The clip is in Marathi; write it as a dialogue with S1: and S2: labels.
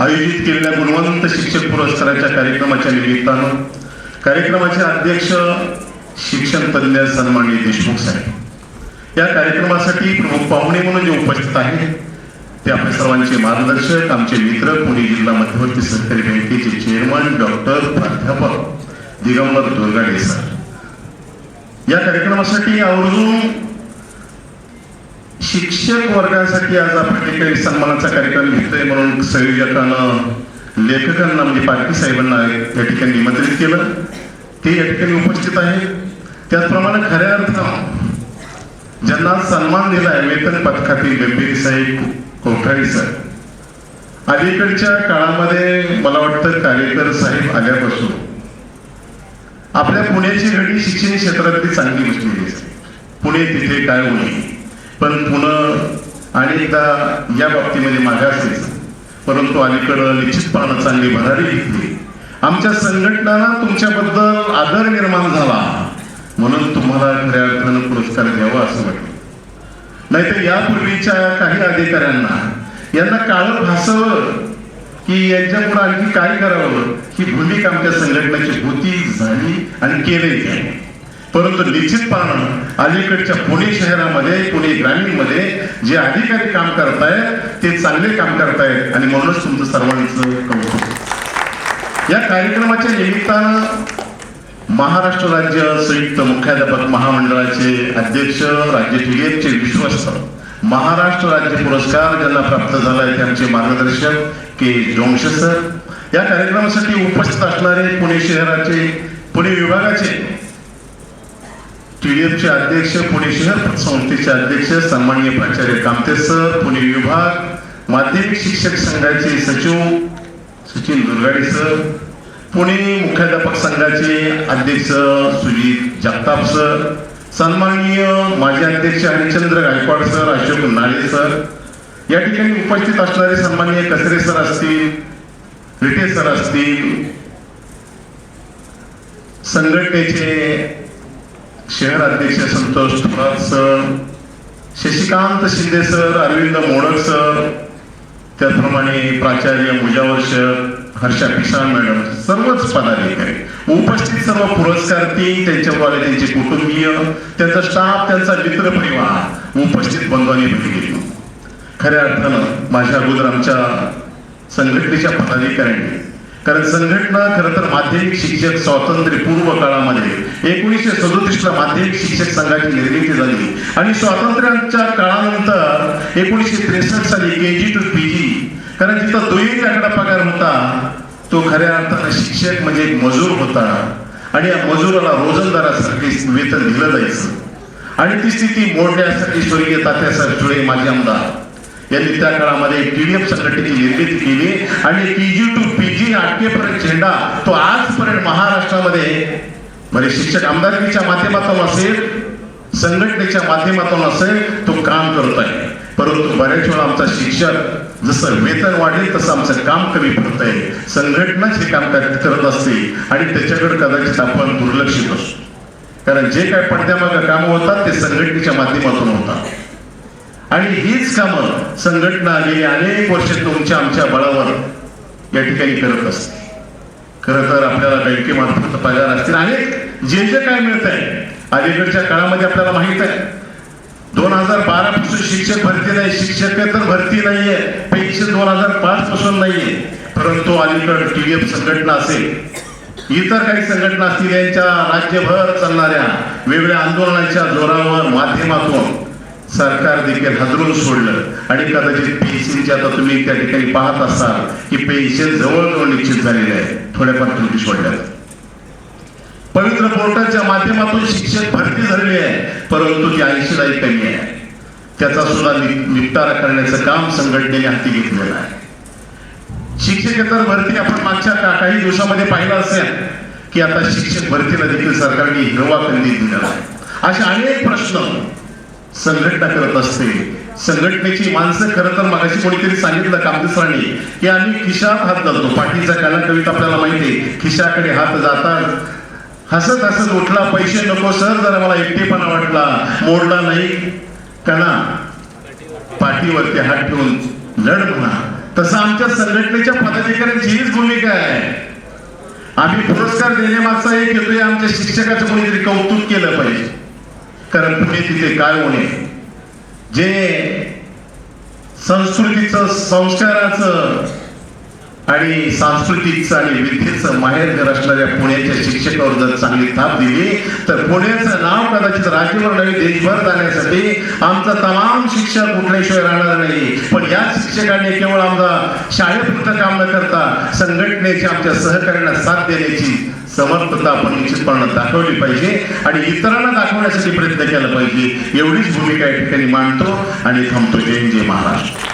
S1: आयोजित केलेल्या गुणवंत शिक्षक पुरस्काराच्या कार्यक्रमाच्या निमित्तानं कार्यक्रमाचे अध्यक्ष शिक्षण तज्ञ सन्माननीय देशमुख साहेब. या कार्यक्रमासाठी प्रमुख पाहुणे म्हणून जे उपस्थित आहेत ते आपल्या सर्वांचे मार्गदर्शक आमचे मित्र पुणे जिल्हा मध्यवर्ती सहकारी बँकेचे चेअरमन डॉक्टर प्राध्यापक दिगंबर दुर्गाडे सर. या कार्यक्रमासाठी आवर्जून शिक्षक वर्गासाठी आज आपण जे काही सन्मानाचा कार्यक्रम घेतोय म्हणून संयोजकानं लेखकांना म्हणजे पाटील साहेबांना या ठिकाणी निमंत्रित केलं. ते या ठिकाणी उपस्थित आहे त्याचप्रमाणे खऱ्या अर्थानं ज्यांना सन्मान दिला आहे वेतन पथकातील गंभीर साहेब कोठारी साहेब अलीकडच्या काळामध्ये मला वाटतं कार्यकर साहेब आल्यापासून आपल्या पुण्याची घडी शिक्षण क्षेत्रातली चांगली बसलेली आहे. पुणे तिथे काय होईल? पण पुन्हा अनेकदा या बाबतीमध्ये मागासायचं परंतु अलीकडं निश्चितपणानं चांगली भरारी घेतली. आमच्या संघटनांना तुमच्याबद्दल आदर निर्माण झाला. म्हणून तुम्हाला खऱ्या अर्थानं पुरस्कार द्यावा असं वाटतं. नाहीतर यापूर्वीच्या काही अधिकाऱ्यांना यांना काळं भासावं की यांच्या पुढे आणखी काय करावं ही भूमिका आमच्या संघटनेची होती झाली आणि केली आहे परंतु निश्चितपणानं अलीकडच्या पुणे शहरामध्ये पुणे ग्रामीणमध्ये जे अधिकारी काम करतायत ते चांगले काम करतायत आणि म्हणूनच तुमचं सर्वांचं कौतुक. या कार्यक्रमाच्या निमित्तानं महाराष्ट्र राज्य संयुक्त मुख्याध्यापक महामंडळाचे अध्यक्ष राज्य टिगेरचे विश्वस्त महाराष्ट्र राज्य पुरस्कार ज्यांना प्राप्त झाला आहे त्यांचे मार्गदर्शक के जोंश सर या कार्यक्रमासाठी उपस्थित असणारे पुणे शहराचे पुणे विभागाचे टीडीएफचे अध्यक्ष पुणे शहर संस्थेचे अध्यक्ष सन्माननीय प्राचार्य कामते सर पुणे विभाग माध्यमिक शिक्षक संघाचे सचिव सचिन दुर्गाडे सर पुणे मुख्याध्यापक संघाचे अध्यक्ष सुजित जगताप सर सन्माननीय माजी अध्यक्ष हरिचंद्र गायकवाड सर अशोक नाळे सर. या ठिकाणी उपस्थित असणारे सन्माननीय कसरे सर असतील रिटे सर असतील संघटनेचे शहर अध्यक्ष Santosh Thorat sir Shashikant Shinde sir Arvind Modak sir त्याचप्रमाणे प्राचार्य मुजावर सर हर्षा पिसाळ मॅडम सर्वच पदाधिकारी. उपस्थित सर्व पुरस्कार्थी त्यांच्याद्वारे त्यांचे कुटुंबीय त्यांचा स्टाफ त्यांचा मित्र परिवार उपस्थित बंधवांनी भेट घेतली. खऱ्या अर्थानं माझ्या अगोदर आमच्या संघटनेच्या पदाधिकाऱ्यांनी कारण संघटना खरं तर माध्यमिक शिक्षक स्वातंत्र्य पूर्व काळामध्ये एकोणीसशे सदोतीस ला माध्यमिक शिक्षक संघाची निर्मिती झाली. आणि स्वातंत्र्याच्या काळानंतर एकोणीसशे त्रेसष्ट साली के जी टू पी जी कारण जिथं दुहेरी आकडा पगार होता तो खऱ्या अर्थानं शिक्षक म्हणजे एक मजूर होता. आणि या मजुराला रोजंदारासाठी वेतन दिलं जायचं. आणि ती स्थिती मोडण्यासाठी स्वर्गीय तात्यासाहेब सुळे माजी आमदार यांनी त्या काळामध्ये टीडीएफ संघटनेची निर्मिती केली आणि पीजी टू पी पीजी अटकेपर्यंत झेंडा तो आजपर्यंत महाराष्ट्रामध्ये म्हणजे शिक्षक आमदारकीच्या माध्यमातून असेल संघटनेच्या माध्यमातून असेल तो काम करत आहे. परंतु बऱ्याच वेळा आमचा शिक्षक जसं वेतन वाढेल तसं आमचं काम कमी पडत आहे संघटनाच हे काम करत असते आणि त्याच्याकडे कदाचित आपण दुर्लक्षित असतो कारण जे काय पडद्यामागं कामं होतात ते संघटनेच्या माध्यमातून होतात. आणि हीच कामं संघटना गेली अनेक वर्ष तुमच्या आमच्या बळावर या ठिकाणी करत असते. खरं तर आपल्याला बँकेमार्फत पगार असतील आणि जे जे काय मिळत आहे अलीकडच्या काळामध्ये आपल्याला माहीत आहे. दोन हजार बारा पासून शिक्षक भरती नाही शिक्षक तर भरती नाहीये. पेन्शन दोन हजार पाच पासून नाहीये. परंतु अलीकड टीडीएफ संघटना असेल इतर काही संघटना असतील यांच्या राज्यभर चालणाऱ्या वेगवेगळ्या आंदोलनाच्या जोरावर माध्यमातून सरकार देखील हजरून सोडलं. आणि कदाचित पेन्शनची आता तुम्ही त्या ठिकाणी पाहत असाल की पेन्शन जवळजवळ निश्चित झालेले आहे. थोड्याफार त्रुटी सोडल्या पवित्र पोर्टलच्या माध्यमातून शिक्षक भरती झालेली आहे. परंतु ती ऐंशीलाही कमी आहे. त्याचा सुद्धा नि- निपटारा करण्याचं काम संघटनेने हाती घेतलेलं आहे. शिक्षकेतर भरती आपण मागच्या का- काही दिवसामध्ये पाहिलं असेल की आता शिक्षक भरतीला देखील सरकारने हिरवा कंदी दिलेला आहे. असे अनेक प्रश्न संघटना करत असते. संघटनेची माणसं खरं तर मगाशी कोणीतरी सांगितलं कामदेसरांनी की आम्ही खिशात हात घालतो पाठीचा काला कविता आपल्याला माहिती आहे खिशाकडे हात जातात. हसत हसत उठला पैसे नको सर जरा मला एकटेपणा वाटला. मोडला नाही कणा पाठीवरती हात ठेवून लढ म्हणा. तसं आमच्या संघटनेच्या पदाधिकाऱ्यांची हीच भूमिका आहे. आम्ही पुरस्कार देण्यामागचा एक येतोय आमच्या शिक्षकाचं कोणीतरी कौतुक केलं पाहिजे. कारण पुणे तिथे काय होणे जे संस्कृतीचं संस्काराचं आणि सांस्कृतिकचं आणि विद्येचं माहेरघर असणाऱ्या पुण्याच्या शिक्षकावर जर चांगली थाप दिली तर पुण्याचं नाव कदाचित राज्यभर नव्हे देशभर जाण्यासाठी आमचा तमाम शिक्षक कुठल्याशिवाय राहणार नाही. पण या शिक्षकांनी केवळ आमचा शाळेपुरतं काम न करता संघटनेच्या आमच्या सहकार्यांना साथ देण्याची समर्थता आपण निश्चितपणे दाखवली पाहिजे आणि इतरांना दाखवण्यासाठी प्रयत्न केला पाहिजे. एवढीच भूमिका या ठिकाणी मांडतो आणि थांबतो. जय जय महाराष्ट्र.